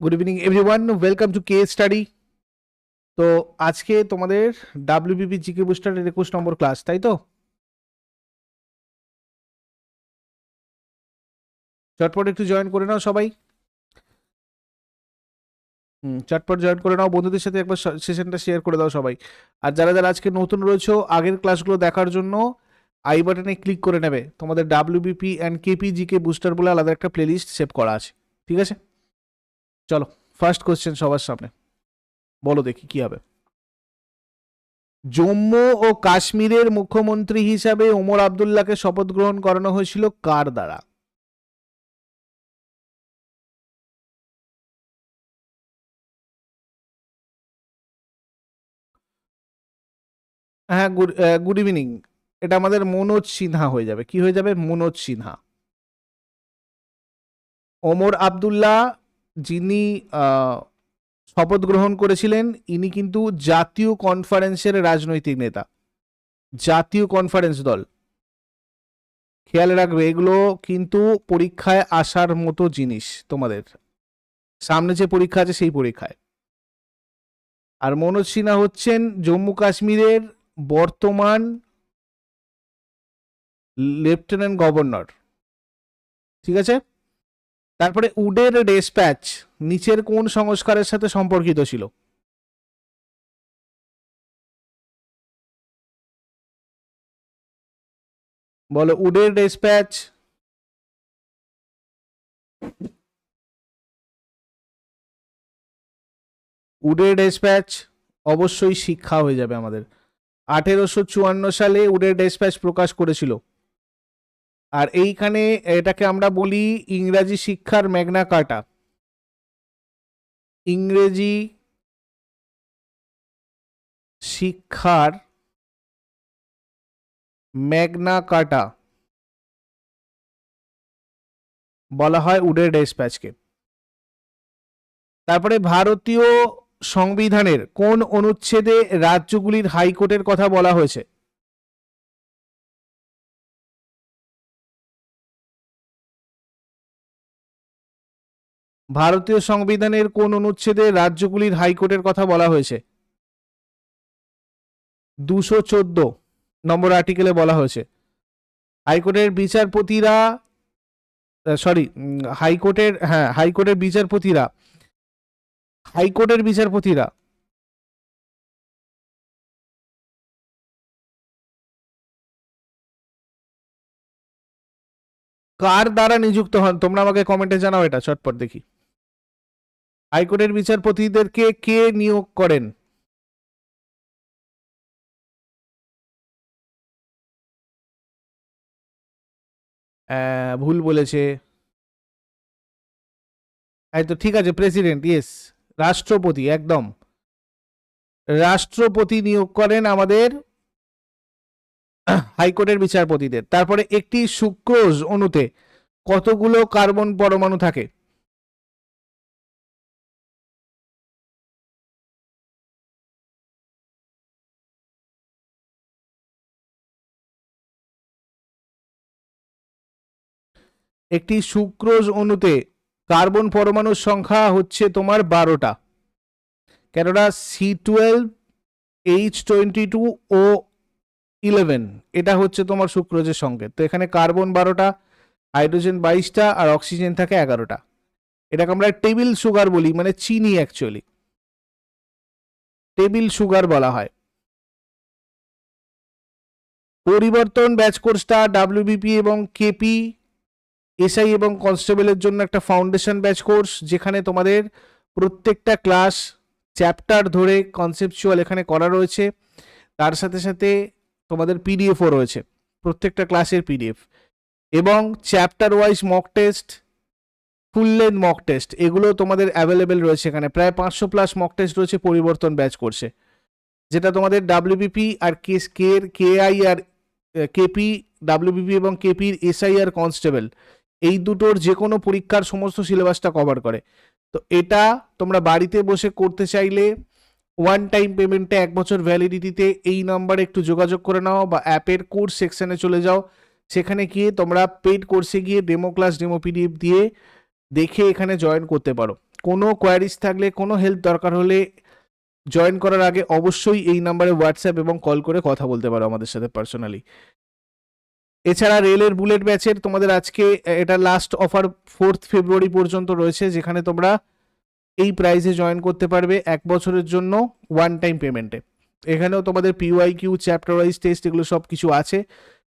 Good evening everyone welcome to K study তো আজকে তোমাদের ডাব্লিউবিপি জিকে বুস্টারের একুশ নম্বর ক্লাস তাই তো? চটপট একটু জয়েন করে নাও সবাই। হুম, চটপট জয়েন করে নাও। বন্ধুদের সাথে একবার সেশনটা শেয়ার করে দাও সবাই। আর যারা যারা আজকে নতুন রয়েছে, আগের ক্লাসগুলো দেখার জন্য আই বাটনে ক্লিক করে নেবে। তোমাদের WBP and KP GK booster বলে আলাদা একটা প্লেলিস্ট সেভ করা আছে। ঠিক আছে? চলো ফার্স্ট কোশ্চেন সবার সামনে। বলো দেখি কি হবে। জম্মু ও কাশ্মীরের মুখ্যমন্ত্রী হিসাবে ওমর আবদুল্লাহকে শপথ গ্রহণ করানো হয়েছিল কার দ্বারা? হ্যাঁ গুড গুড ইভিনিং। এটা আমাদের মনোজ সিনহা হয়ে যাবে। কি হয়ে যাবে? মনোজ সিনহা। ওমর আবদুল্লাহ যিনি শপথ গ্রহণ করেছিলেন, ইনি কিন্তু জাতীয় কনফারেন্সের রাজনৈতিক নেতা। জাতীয় কনফারেন্স দল। খেয়াল রাখবে, এগুলো কিন্তু পরীক্ষায় আসার মতো জিনিস তোমাদের। সামনে যে পরীক্ষা আছে, সেই পরীক্ষায়। আর মনোজ সিনহা হচ্ছেন জম্মু কাশ্মীরের বর্তমান লেফটেন্যান্ট গভর্নর। ঠিক আছে? তারপরে উডের ডেসপ্যাচ নিচের কোন সংস্কারের সাথে সম্পর্কিত ছিল? বলো, উডের ডেসপ্যাচ উডের ডেসপ্যাচ অবশ্যই শিক্ষা হয়ে যাবে আমাদের। আঠেরোশো চুয়ান্ন সালে উডের ডেসপ্যাচ প্রকাশ করেছিল। আর এইখানে এটাকে আমরা বলি ইংরাজি শিক্ষার ম্যাগনা কাটা ইংরেজি শিক্ষার ম্যাগনা কাটা বলা হয় উডের ডেসপ্যাচকে। তারপরে ভারতীয় সংবিধানের কোন অনুচ্ছেদে রাজ্যগুলির হাইকোর্টের কথা বলা হয়েছে? ভারতীয় সংবিধানের কোন অনুচ্ছেদে রাজ্যগুলির হাইকোর্টের কথা বলা হয়েছে? দুশো চোদ্দ নম্বর আর্টিকেলে বলা হয়েছে। হাইকোর্টের বিচারপতিরা সরি হাইকোর্টের হ্যাঁ হাইকোর্টের বিচারপতিরা হাইকোর্টের বিচারপতিরা কার দ্বারা নিযুক্ত হন, তোমরা আমাকে কমেন্টে জানাও এটা, চটপট দেখি। হাইকোর্টের বিচারপতিদেরকে কে নিয়োগ করেন? ভুল বলেছে। এই তো ঠিক আছে, প্রেসিডেন্ট ইয়েস রাষ্ট্রপতি, একদম। রাষ্ট্রপতি নিয়োগ করেন আমাদের হাইকোর্টের বিচারপতিদের। তারপরে একটি সুক্রোজ অণুতে কতগুলো কার্বন পরমাণু থাকে? একটি সুক্রোজ অণুতে কার্বন পরমাণুর সংখ্যা হচ্ছে তোমার বারোটা। কেননা C twelve H twenty two O eleven, এটা হচ্ছে তোমার সুক্রোজের সংকেত তো এখানে কার্বন বারোটা, হাইড্রোজেন বাইশটা আর অক্সিজেন থাকে এগারোটা। এটাকে আমরা টেবিল সুগার বলি মানে চিনি অ্যাকচুয়ালি টেবিল সুগার বলা হয়। পরিবর্তন ব্যাচ কোর্সটা ডাব্লিউবিপি এবং কেপি, এসআই এবং কনস্টেবলের জন্য একটা ফাউন্ডেশন ব্যাচ কোর্স, যেখানে তোমাদের প্রত্যেকটা ক্লাস চ্যাপ্টার ধরে কনসেপচুয়াল এখানে করা রয়েছে। তার সাথে সাথে তোমাদের পিডিএফও রয়েছে, প্রত্যেকটা ক্লাসের পিডিএফ এবং chapter wise mock test full length mock test এগুলো তোমাদের অ্যাভেলেবেল রয়েছে এখানে। প্রায় পাঁচশো প্লাস মক টেস্ট রয়েছে, পরিবর্তন ব্যাচ করছে। যেটা তোমাদের ডাব্লিউবিপি আর কেস কে আই আর কেপি ডাব্লিউবিপি এবং কেপির এসআই আর কনস্টেবল এই দুটোর যে কোনো পরীক্ষার সমস্ত সিলেবাসটা কভার করে। তো এটা তোমরা বাড়িতে বসে করতে চাইলে ওয়ান টাইম পেমেন্টে এক বছর ভ্যালিডিটিতে এই নাম্বারে একটু যোগাযোগ করে নাও বা অ্যাপের কোর্স সেকশনে চলে যাও। সেখানে গিয়ে তোমরা পেড কোর্সে গিয়ে ডেমো ক্লাস ডেমো পিডিএফ দিয়ে দেখে এখানে জয়েন করতে পারো। কোনো কোয়ারিজ থাকলে, কোনো হেল্প দরকার হলে জয়েন করার আগে অবশ্যই এই নাম্বারে হোয়াটসঅ্যাপ এবং কল করে কথা বলতে পারো আমাদের সাথে পার্সোনালি এছাড়া রেলের বুলেট ব্যাচের তোমাদের আজকে এটা লাস্ট অফার ফোর্থ ফেব্রুয়ারি পর্যন্ত রয়েছে, যেখানে তোমরা এই প্রাইসে জয়েন করতে পারবে এক বছরের জন্য ওয়ান টাইম পেমেন্টে এখানেও তোমাদের P Y Q chapter wise test এগুলো সব কিছু আছে।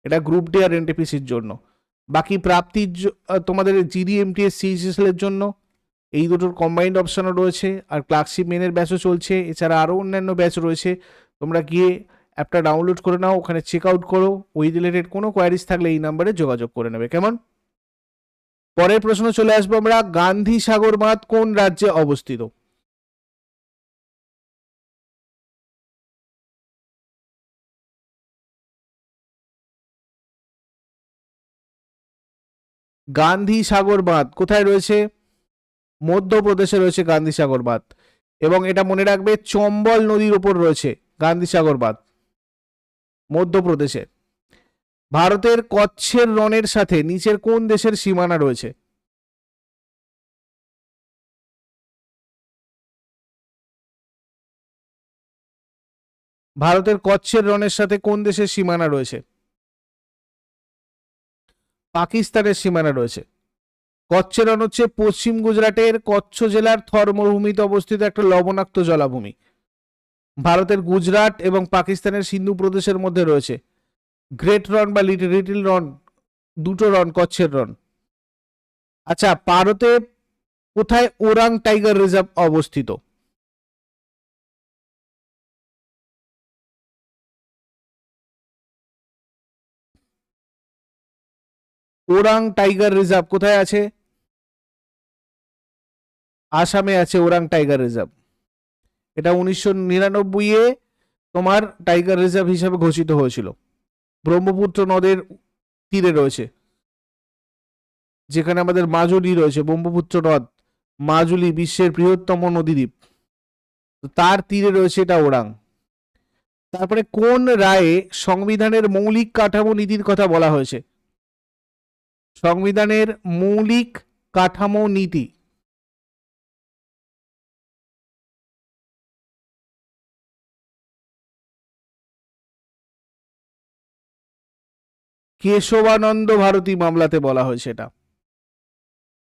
এটা গ্রুপ ডি আর এনটিপিসির জন্য। বাকি প্রাপ্তির তোমাদের জিডি এমটিএস সিএসএল এর জন্য। এই দুটোর কম্বাইন্ড অপশনও রয়েছে। আর ক্লার্কশিপ মেনের ব্যাচও চলছে। এছাড়া আরও অন্যান্য ব্যাচ রয়েছে। তোমরা গিয়ে অ্যাপটা ডাউনলোড করে নাও, ওখানে চেক আউট করো। ওই রিলেটেড কোনো কোয়ারিজ থাকলে এই নাম্বারে যোগাযোগ করে নেবে। কেমন? পরের প্রশ্ন চলে আসব আমরা, গান্ধী সাগর বাঁধ কোন রাজ্যে অবস্থিত? গান্ধী সাগর বাঁধ কোথায় রয়েছে? মধ্যপ্রদেশে রয়েছে গান্ধী সাগর বাঁধ এবং এটা মনে রাখবে, চম্বল নদীর ওপর রয়েছে গান্ধী সাগর বাঁধ মধ্যপ্রদেশে। ভারতের কচ্ছের রনের সাথে নিচের কোন দেশের সীমানা রয়েছে? ভারতের কচ্ছের রনের সাথে কোন দেশের সীমানা রয়েছে? পাকিস্তানের সীমানা রয়েছে। কচ্ছের রন হচ্ছে পশ্চিম গুজরাটের কচ্ছ জেলার থর মরুভূমিতে অবস্থিত একটা লবণাক্ত জলাভূমি। ভারতের গুজরাট এবং পাকিস্তানের সিন্ধু প্রদেশের মধ্যে রয়েছে। গ্রেট রন বা লিটিল রন দুটো রন কচ্ছের রন আচ্ছা ভারতে কোথায় ওরাং টাইগার রিজার্ভ অবস্থিত? ওরাং টাইগার রিজার্ভ কোথায় আছে? আসামে আছে ওরাং টাইগার রিজার্ভ এটা উনিশশো নিরানব্বই এ তোমার টাইগার রিজার্ভ হিসাবে ঘোষিত হয়েছিল। ব্রহ্মপুত্র নদের তীরে রয়েছে, যেখানে আমাদের মাজুলি রয়েছে, ব্রহ্মপুত্র নদ, মাজুলি বিশ্বের বৃহত্তম নদীদ্বীপ। তার তীরে রয়েছে এটা ওরাং। তারপরে কোন রায়ে সংবিধানের মৌলিক কাঠামো নীতির কথা বলা হয়েছে? সংবিধানের মৌলিক কাঠামো নীতি। কেশবানন্দ ভারতী মামলাতে বলা হয়েছে এটা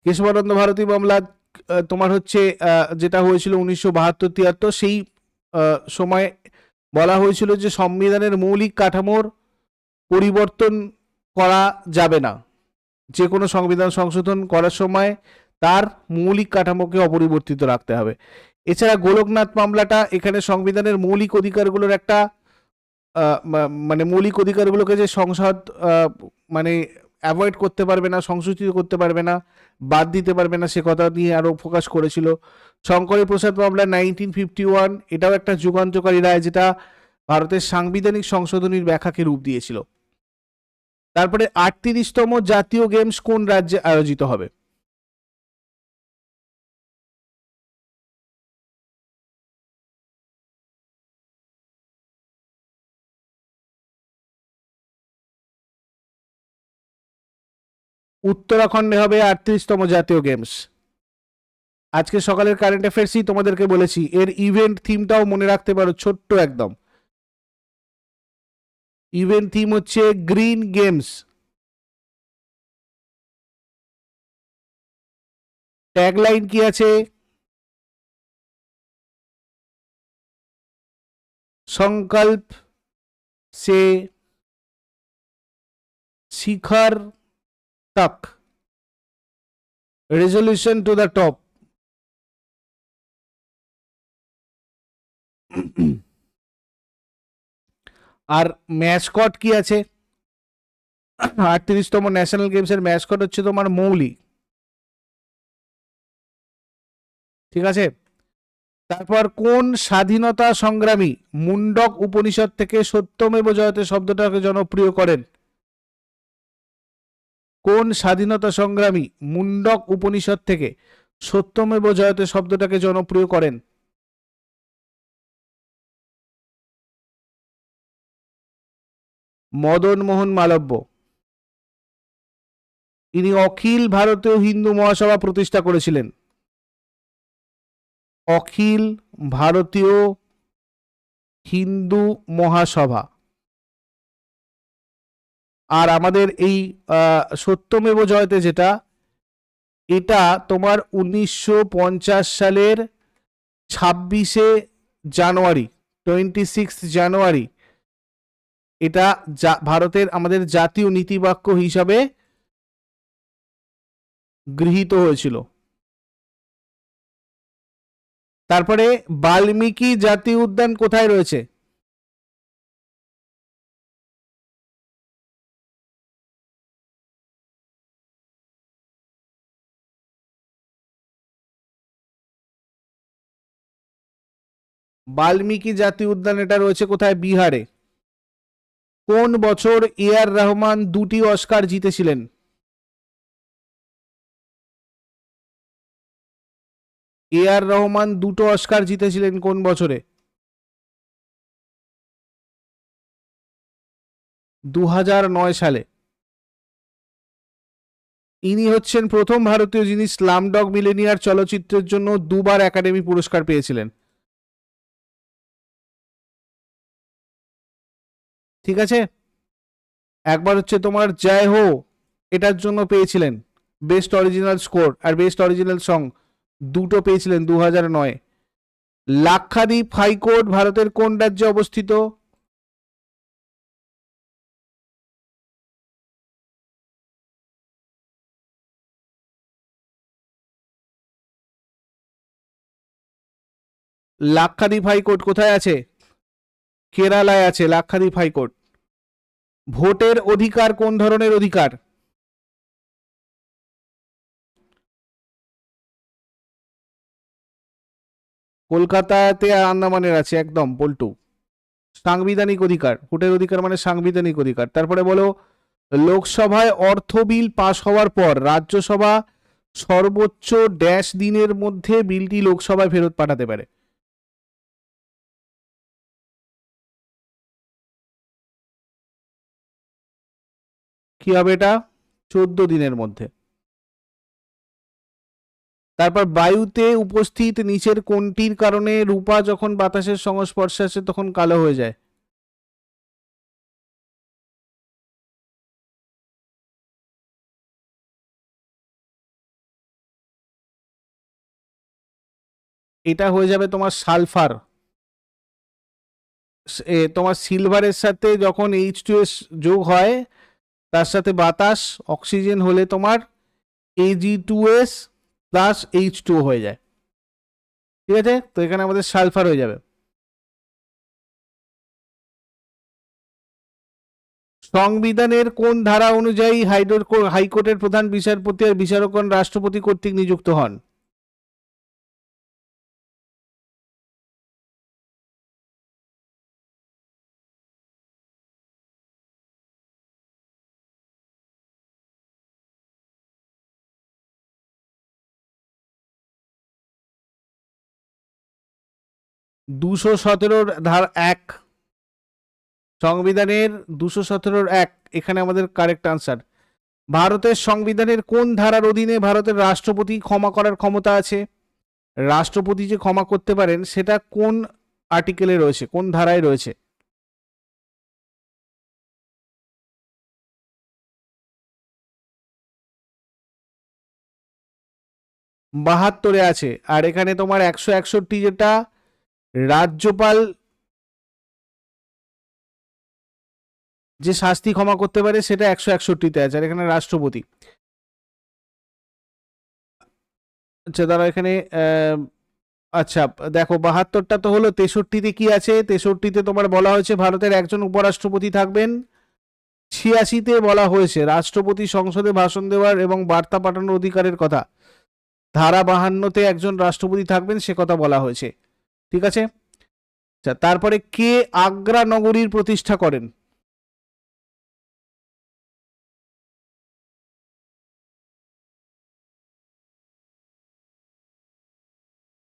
কেশবানন্দ ভারতী মামলা তোমার হচ্ছে যেটা হয়েছিল উনিশশো বাহাত্তর তিয়াত্তর, সেই সময় বলা হয়েছিল যে সংবিধানের মৌলিক কাঠামোর পরিবর্তন করা যাবে না। যে কোনো সংবিধান সংশোধন করার সময় তার মৌলিক কাঠামোকে অপরিবর্তিত রাখতে হবে। এছাড়া গোলকনাথ মামলাটা এখানে সংবিধানের মৌলিক অধিকারগুলোর একটা মানে মৌলিক অধিকারগুলোকে যে সংসদ মানে অ্যাভয়েড করতে পারবে না, সংশোধিত করতে পারবে না, বাদ দিতে পারবে না, সে কথা নিয়ে আরও ফোকাস করেছিল। শঙ্করী প্রসাদ মামলা নাইনটিন ফিফটি ওয়ান এটাও একটা যুগান্তকারী রায় যেটা ভারতের সাংবিধানিক সংশোধনীর ব্যাখ্যাকে রূপ দিয়েছিল। তারপরে আটত্রিশতম জাতীয় গেমস কোন রাজ্যে আয়োজিত হবে? উত্তরাখণ্ডে হবে আটত্রিশতম জাতীয় গেমস আজকে সকালের কারেন্ট অ্যাফেয়ার্সই তোমাদেরকে বলেছি, এর ইভেন্ট থিমটাও মনে রাখতে পারো, ছোট্ট একদম। ইভেন্ট থিম হচ্ছে গ্রিন গেমস ট্যাগলাইন কি আছে? সংকল্প সে শিখর तक resolution to the top. R mascot কি আছে? আটত্রিশতম ন্যাশনাল গেমসের ম্যাসকট হচ্ছে তোমার মৌলি। ঠিক আছে? তারপর কোন স্বাধীনতা সংগ্রামী মুন্ডক উপনিষদ থেকে সত্যমেব জয়তে শব্দটাকে জনপ্রিয় করেন? কোন স্বাধীনতা সংগ্রামী মুন্ডক উপনিষদ থেকে সত্যমেব জয়তে শব্দটাকে জনপ্রিয় করেন? মদন মোহন মালব্য। ইনি অখিল ভারতীয় হিন্দু মহাসভা প্রতিষ্ঠা করেছিলেন। অখিল ভারতীয় হিন্দু মহাসভা। আর আমাদের এই সত্যমেব জয়তে যেটা, এটা তোমার উনিশশো পঞ্চাশ সালের ছাব্বিশে জানুয়ারি টোয়েন্টি সিক্স জানুয়ারি। এটা ভারতের আমাদের জাতীয় নীতিবাক্য হিসাবে গৃহীত হয়েছিল। তারপরে বাল্মীকি জাতীয় উদ্যান কোথায় রয়েছে? বাল্মীকি জাতীয় উদ্যান এটা রয়েছে কোথায়? বিহারে। কোন বছর এ আর রহমান দুটি অস্কার জিতেছিলেন? এ আর রহমান দুটো অস্কার জিতেছিলেন কোন বছরে? দু সালে। ইনি হচ্ছেন প্রথম ভারতীয় যিনি স্লামডগ মিলেনিয়ার চলচ্চিত্রের জন্য দুবার একাডেমি পুরস্কার পেয়েছিলেন। ঠিক আছে? একবার হচ্ছে তোমার জয় হো, এটার জন্য পেয়েছিলেন। বেস্ট অরিজিনাল স্কোর আর বেস্ট অরিজিনাল সং দুটো পেয়েছিলেন দু হাজার নয়। লাক্ষাদ্বীপ হাইকোর্ট ভারতের কোন রাজ্যে অবস্থিত? লাক্ষাদ্বীপ হাইকোর্ট কোথায় আছে? কেরালায় আছে, লাক্ষাদ্বীপ হাইকোর্ট। ভোটের অধিকার কোন ধরনের অধিকার? কলকাতাতে আর আন্দামানের আছে, একদম, পল্টু। সাংবিধানিক অধিকার, ভোটের অধিকার মানে সাংবিধানিক অধিকার। তারপরে বলো, লোকসভায় অর্থ বিল পাশ হওয়ার পর রাজ্যসভা সর্বোচ্চ ড্যাশ দিনের মধ্যে বিলটি লোকসভায় ফেরত পাঠাতে পারে। কি হবে এটা? চোদ্দ দিনের মধ্যে। তারপর বায়ুতে উপস্থিত নিচের কোনটির কারণে রূপা যখন বাতাসের সংস্পর্শে আসে তখন কালো হয়ে যায়। এটা হয়ে যাবে তোমার সালফার। তোমার সিলভারের সাথে যখন এইচ টু এস যোগ হয় তার সাথে বাতাস, অক্সিজেন হলে তোমার Ag two S plus H two হয়ে যায়। ঠিক আছে? তো এখানে আমাদের সালফার হয়ে যাবে। সংবিধানের কোন ধারা অনুযায়ী হাইডোর হাইকোর্টের প্রধান বিচারপতি আর বিচারকগণ রাষ্ট্রপতি কর্তৃক নিযুক্ত হন? দুশো সতেরোর ধার এক। সংবিধানের দুশো সতেরোর এক, এখানে আমাদের কারেক্ট আনসার ভারতের সংবিধানের কোন ধারার অধীনে ভারতের রাষ্ট্রপতি ক্ষমা করার ক্ষমতা আছে? রাষ্ট্রপতি যে ক্ষমা করতে পারেন, সেটা কোন আর্টিকেলে রয়েছে? কোন ধারায় রয়েছে? বাহাত্তরে আছে। আর এখানে তোমার একশো একষট্টি যেটা রাজ্যপাল যে শাস্তি ক্ষমা করতে পারে সেটা একশো একষট্টিতে আছে, আর এখানে রাষ্ট্রপতি। আচ্ছা দাঁড়া এখানে আচ্ছা দেখো, বাহাত্তরটা তো হলো, তেষট্টিতে কি আছে? তেষট্টিতে তোমার বলা হয়েছে ভারতের একজন উপরাষ্ট্রপতি থাকবেন। ছিয়াশিতে বলা হয়েছে, রাষ্ট্রপতি সংসদে ভাষণ দেওয়ার এবং বার্তা পাঠানোর অধিকারের কথা। ধারা বাহান্নতে একজন রাষ্ট্রপতি থাকবেন, সে কথা বলা হয়েছে। ঠিক আছে? আচ্ছা তারপরে কে আগ্রা নগরীর প্রতিষ্ঠা করেন?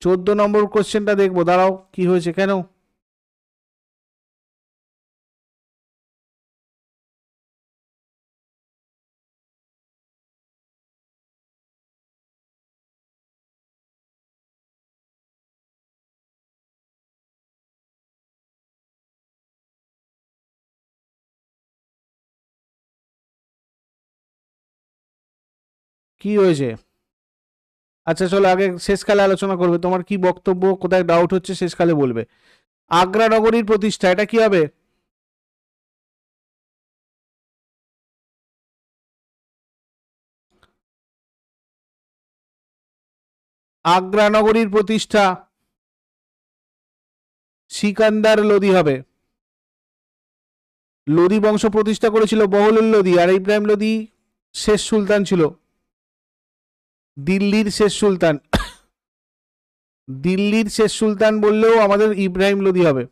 চোদ্দ নম্বর কোশ্চেনটা দেখব, দাঁড়াও, কি হয়েছে কেন? কি হয়েছে? আচ্ছা চলো আগে শেষকালে আলোচনা করবে। তোমার কি বক্তব্য, কোথায় ডাউট হচ্ছে শেষকালে বলবে। আগ্রা নগরীর প্রতিষ্ঠা, এটা কি হবে? আগ্রা নগরীর প্রতিষ্ঠা, সিকান্দার লোদি হবে। লোদি বংশ প্রতিষ্ঠা করেছিল বহলুল লোদি আর ইব্রাহিম লোদি শেষ সুলতান ছিল। দিল্লির শেষ সুলতান। দিল্লির শেষ সুলতান বললেও আমাদের ইব্রাহিম লোদি হবে।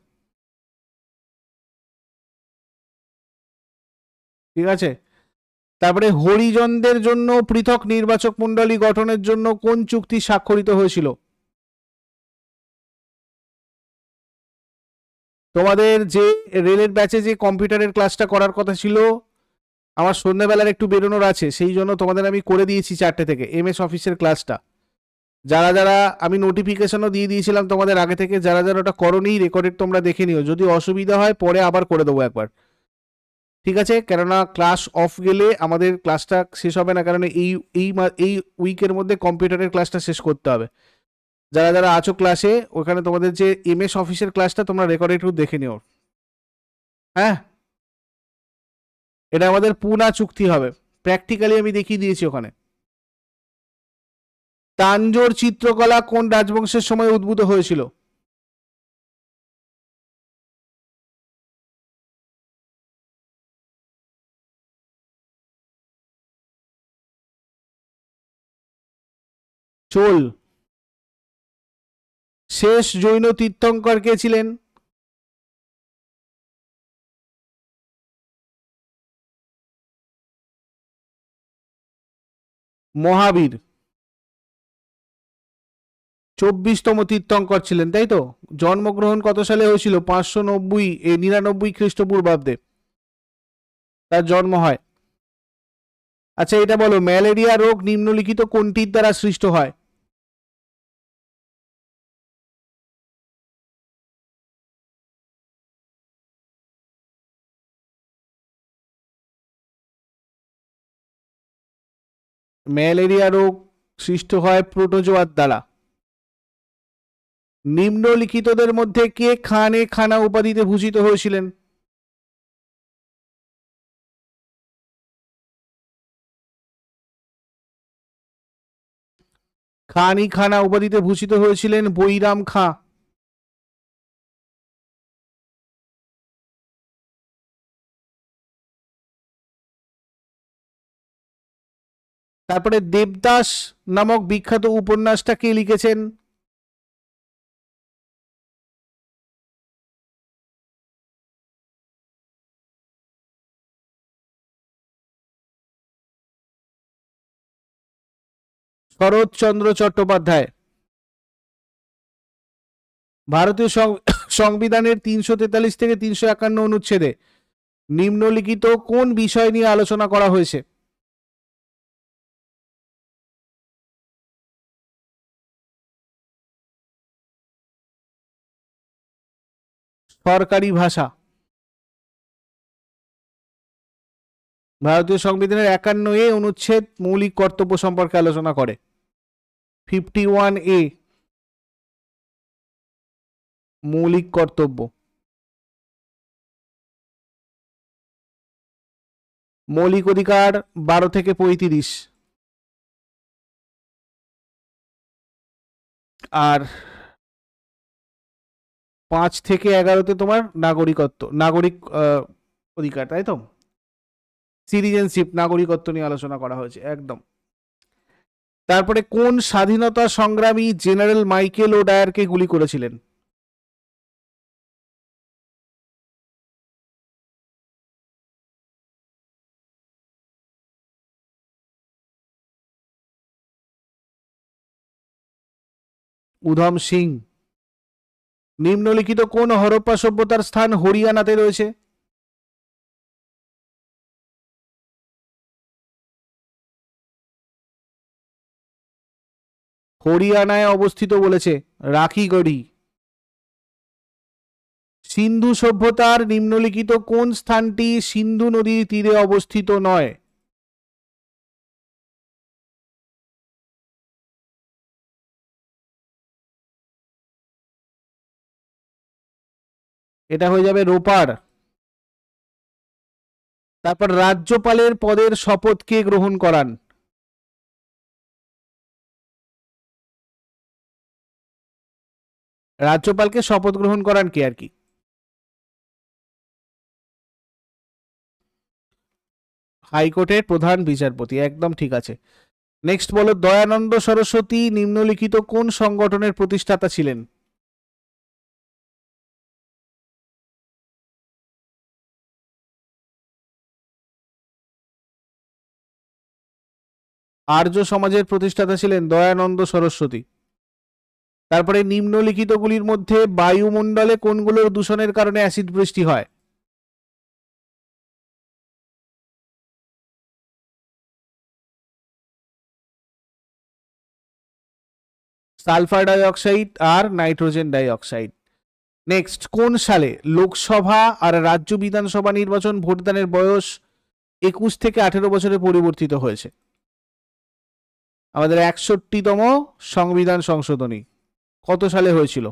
ঠিক আছে? তারপরে হরিজনদের জন্য পৃথক নির্বাচক মণ্ডলী গঠনের জন্য কোন চুক্তি স্বাক্ষরিত হয়েছিল? তোমাদের যে রেলের ব্যাচে যে কম্পিউটারের ক্লাসটা করার কথা ছিল আমার সন্ধ্যাবেলার একটু বেরোনোর আছে, সেই জন্য তোমাদের আমি করে দিয়েছি চারটে থেকে এম এস অফিসের ক্লাসটা যারা যারা আমি নোটিফিকেশনও দিয়ে দিয়েছিলাম তোমাদের আগে থেকে, যারা যারা ওটা করনি রেকর্ডেড তোমরা দেখে নিও। যদি অসুবিধা হয়, পরে আবার করে দেবো একবার। ঠিক আছে? কেননা ক্লাস অফ গেলে আমাদের ক্লাসটা শেষ হবে না, কারণ এই এই এই উইকের মধ্যে কম্পিউটারের ক্লাসটা শেষ করতে হবে। যারা যারা আছো ক্লাসে ওখানে তোমাদের যে এম এস অফিসের ক্লাসটা তোমরা রেকর্ডে একটু দেখে নিও। হ্যাঁ? এটা আমাদের পুনা চুক্তি হবে। প্র্যাকটিক্যালি আমি দেখিয়ে দিয়েছি ওখানে। তাঞ্জোর চিত্রকলা কোন রাজবংশের সময় উদ্ভূত হয়েছিল? চোল। শেষ জৈন তীর্থঙ্কর কে ছিলেন? মহাবীর। চব্বিশতম তীর্থঙ্কর ছিলেন, তাই তো? জন্মগ্রহণ কত সালে হয়েছিল? পাঁচশো নব্বই এ নিরানব্বই খ্রিস্টপূর্বাব্দে। তার জন্ম হয়। আচ্ছা এটা বলো, ম্যালেরিয়া রোগ নিম্নলিখিত কোনটির দ্বারা সৃষ্ট হয়? ম্যালেরিয়া রোগ সৃষ্ট হয় প্রোটোজোয়ার দ্বারা। নিম্নলিখিতদের মধ্যে কে খানে খানা উপাধিতে ভূষিত হয়েছিলেন? খানি খানা উপাধিতে ভূষিত হয়েছিলেন বৈরাম খাঁ। তারপরে দেবদাস নামক বিখ্যাত উপন্যাসটা কে লিখেছেন? শরৎচন্দ্র চট্টোপাধ্যায়। ভারতীয় সংবিধানের তিনশো তেতাল্লিশ থেকে তিনশো একান্ন অনুচ্ছেদে নিম্নলিখিত কোন বিষয় নিয়ে আলোচনা করা হয়েছে? সরকারি ভাষা। ভারতীয় সংবিধানের একান্ন এ অনুচ্ছেদ মৌলিক কর্তব্য সম্পর্কে আলোচনা করে। ফিফটি ওয়ান এ মৌলিক কর্তব্য। মৌলিক অধিকার বারো থেকে পঁয়ত্রিশ। আর পাঁচ থেকে এগারোতে তোমার নাগরিকত্ব, নাগরিক অধিকার, তাই তো? সিটিজেনশিপ নাগরিকত্ব নিয়ে আলোচনা করা হয়েছে, একদম। তারপরে কোন স্বাধীনতা সংগ্রামী জেনারেল মাইকেল ও ডায়ারকে গুলি করেছিলেন? উধম সিং। নিম্নলিখিত কোন হরপ্পা সভ্যতার স্থান হরিয়ানাতে রয়েছে? হরিয়ানায় অবস্থিত বলেছে রাখিগড়ি। সিন্ধু সভ্যতার নিম্নলিখিত কোন স্থানটি সিন্ধু নদীর তীরে অবস্থিত নয়? এটা হয়ে যাবে রোপার। তারপর রাজ্যপালের পদের শপথ কে গ্রহণ করান? রাজ্যপালকে শপথ গ্রহণ করান কে আর কি? হাইকোর্টের প্রধান বিচারপতি, একদম ঠিক আছে। নেক্সট বলো, দয়ানন্দ সরস্বতী নিম্নলিখিত কোন সংগঠনের প্রতিষ্ঠাতা ছিলেন? আর্য সমাজের প্রতিষ্ঠাতা ছিলেন দয়ানন্দ সরস্বতী। তারপরে নিম্নলিখিতগুলির মধ্যে বায়ুমণ্ডলে কোনগুলোর দূষণের কারণে অ্যাসিড বৃষ্টি হয়। সালফার ডাইঅক্সাইড আর নাইট্রোজেন ডাইঅক্সাইড। নেক্সট, কোন সালে লোকসভা আর রাজ্য বিধানসভা নির্বাচন ভোটদানের বয়স একুশ থেকে আঠেরো বছরে পরিবর্তিত হয়েছে? আমাদের একষট্টিতম সংবিধান সংশোধনী। কত সালে হয়েছিল?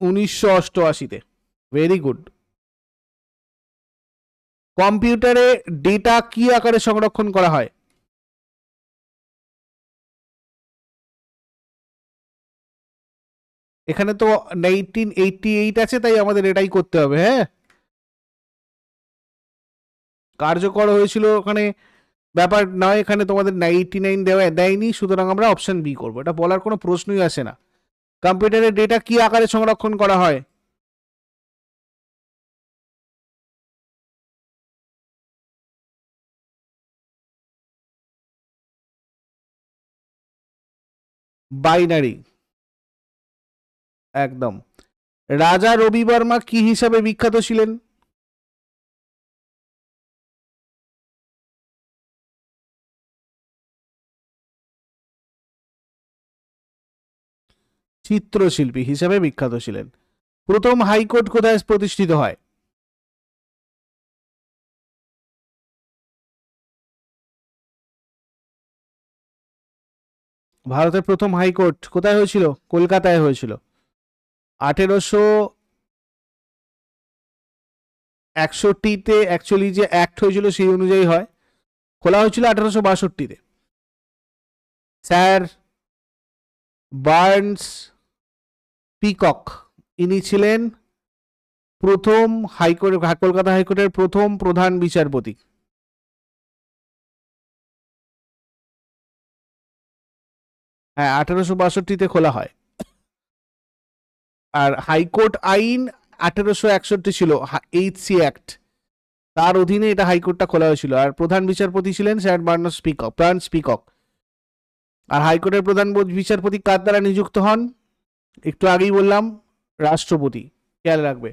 উনিশশো অষ্টআশিতে। ভেরি গুড কম্পিউটারে ডেটা কি আকারে সংরক্ষণ করা হয়? এখানে তো নাইনটিন এইটটি এইট আছে, তাই আমাদের এটাই করতে হবে হ্যাঁ? কার্যকর হয়েছিল ওখানে, ব্যাপার নয় এখানে তোমাদের নাইনটি নাইন দেওয়া দেয়নি, সুতরাং আমরা অপশন বি করব। এটা বলার কোনো প্রশ্নই আসে না। কম্পিউটারের ডেটা কি আকারে সংরক্ষণ করা হয়? বাইনারি একদম। রাজা রবি বর্মা কি হিসাবে বিখ্যাত ছিলেন? চিত্রশিল্পী হিসাবে বিখ্যাত ছিলেন। প্রথম হাইকোর্ট কোথায় প্রতিষ্ঠিত হয়? ভারতের প্রথম হাইকোর্ট কোথায় হয়েছিল? কলকাতায় হয়েছিল। আঠেরোশো একষট্টিতে অ্যাকচুয়ালি যে অ্যাক্ট হয়েছিল সেই অনুযায়ী হয়। খোলা হয়েছিল আঠেরোশো বাষট্টিতে। স্যার বার্নস পিকক, ইনি ছিলেন প্রথম হাইকোর্ট, কলকাতা হাইকোর্টের প্রথম প্রধান বিচারপতি। হ্যাঁ আঠেরোশো বাষট্টিতে খোলা হয়। আর হাইকোর্ট আইন আঠেরোশো একষট্টি ছিল এইচ সি অ্যাক্ট তার অধীনে এটা হাইকোর্টটা খোলা হয়েছিল। আর প্রধান বিচারপতি ছিলেন স্যার বার্নাস স্পিকক প্রাণ স্পিকক আর হাইকোর্টের প্রধান বিচারপতি কার দ্বারা নিযুক্ত হন? একটু আগেই বললাম, রাষ্ট্রপতি। খেয়াল রাখবে।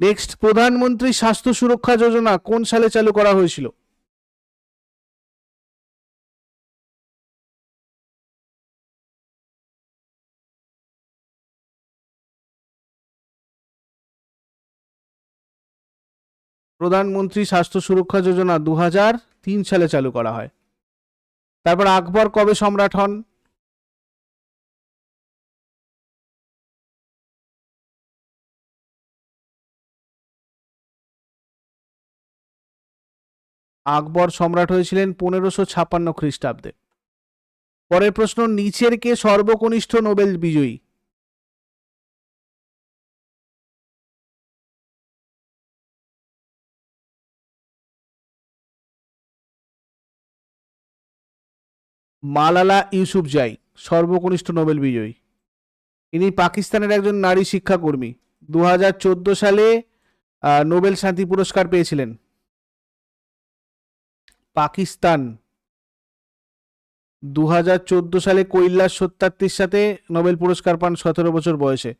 নেক্সট প্রধানমন্ত্রী স্বাস্থ্য সুরক্ষা যোজনা কোন সালে চালু করা হয়েছিল? প্রধানমন্ত্রী স্বাস্থ্য সুরক্ষা যোজনা দু তিন সালে চালু করা হয়। তারপর আকবর কবে সম্রাট হন? আকবর সম্রাট হয়েছিলেন পনেরোশো ছাপ্পান্ন খ্রিস্টাব্দে। পরের প্রশ্ন, নিচের কে সর্বকনিষ্ঠ নোবেল বিজয়ী? মালালা ইউসুফ ইউসুফজাই সর্বকনিষ্ঠ নোবেল বিজয়ী। ইনি পাকিস্তানের একজন নারী শিক্ষাকর্মী। দু হাজার চোদ্দ সালে নোবেল শান্তি পুরস্কার পেয়েছিলেন। পাকিস্তান। দু হাজার চোদ্দ সালে কৈলাস সত্যার্থীর সাথে নোবেল পুরস্কার পান সতেরো বছর বয়সে।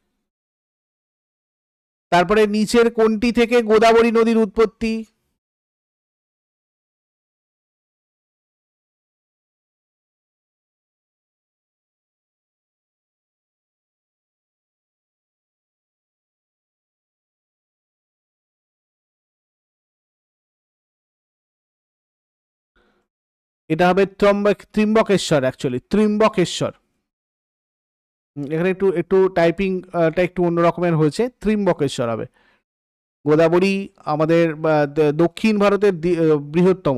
তারপরে নিচের কোনটি থেকে গোদাবরী নদীর উৎপত্তি। এটা হবে ত্রম্বক, ত্রিম্বকেশ্বর অ্যাকচুয়ালি ত্রিম্বকেশ্বর। এখানে একটু একটু টাইপিংটা একটু অন্য রকমের হয়েছে, ত্রিম্বকেশ্বর হবে। গোদাবরী আমাদের দক্ষিণ ভারতের বৃহত্তম।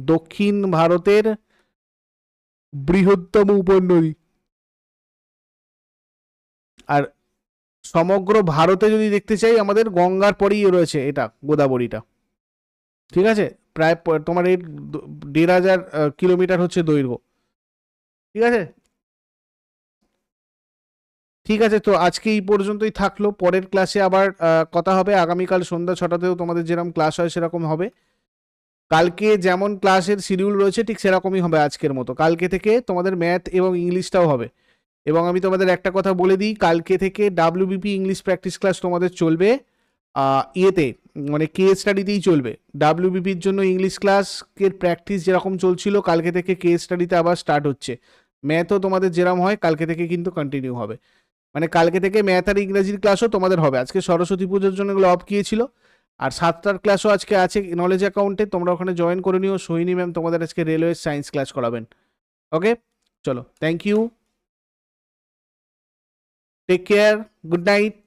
দক্ষিণ ভারতের বৃহত্তম উপনদী। আর সমগ্র ভারতে যদি দেখতে চাই, আমাদের গঙ্গার পরেই রয়েছে এটা, গোদাবরীটা। ঠিক আছে? প্রায় তোমার দ- দেড় হাজার কিলোমিটার হচ্ছে দৈর্ঘ্য। ঠিক আছে? ঠিক আছে, তো আজকে এই পর্যন্তই থাকল। পরের ক্লাসে আবার কথা হবে। আগামীকাল সন্ধ্যা ছটাতেও তোমাদের যেরকম ক্লাস হয়, সেরকম হবে। কালকে যেমন ক্লাসের শিডিউল রয়েছে, ঠিক সেরকমই হবে আজকের মতো। কালকে থেকে তোমাদের ম্যাথ এবং ইংলিশটাও হবে। এবং আমি তোমাদের একটা কথা বলে দিই, কালকে থেকে ডাব্লিউবিপি ইংলিশ প্র্যাকটিস ক্লাস তোমাদের চলবে। ইয়েতে মানে কে স্টাডিতেই চলবে। ডাব্লিউবিপির জন্য ইংলিশ ক্লাসের প্র্যাকটিস যেরকম চলছিল, কালকে থেকে কে স্টাডিতে আবার স্টার্ট হচ্ছে। ম্যাথও তোমাদের যেরকম হয়, কালকে থেকে কিন্তু কন্টিনিউ হবে। মানে কালকে থেকে ম্যাথ আর ইংরাজির ক্লাসও তোমাদের হবে। আজকে সরস্বতী পুজোর জন্য এগুলো অফ গিয়েছিল। আর সাতটার ক্লাসও আজকে আছে নলেজ অ্যাকাউন্টে তোমরা ওখানে জয়েন করে নিও। সোহিনী ম্যাম তোমাদের আজকে রেলওয়ে সায়েন্স ক্লাস করাবেন। ওকে চলো thank you take care good night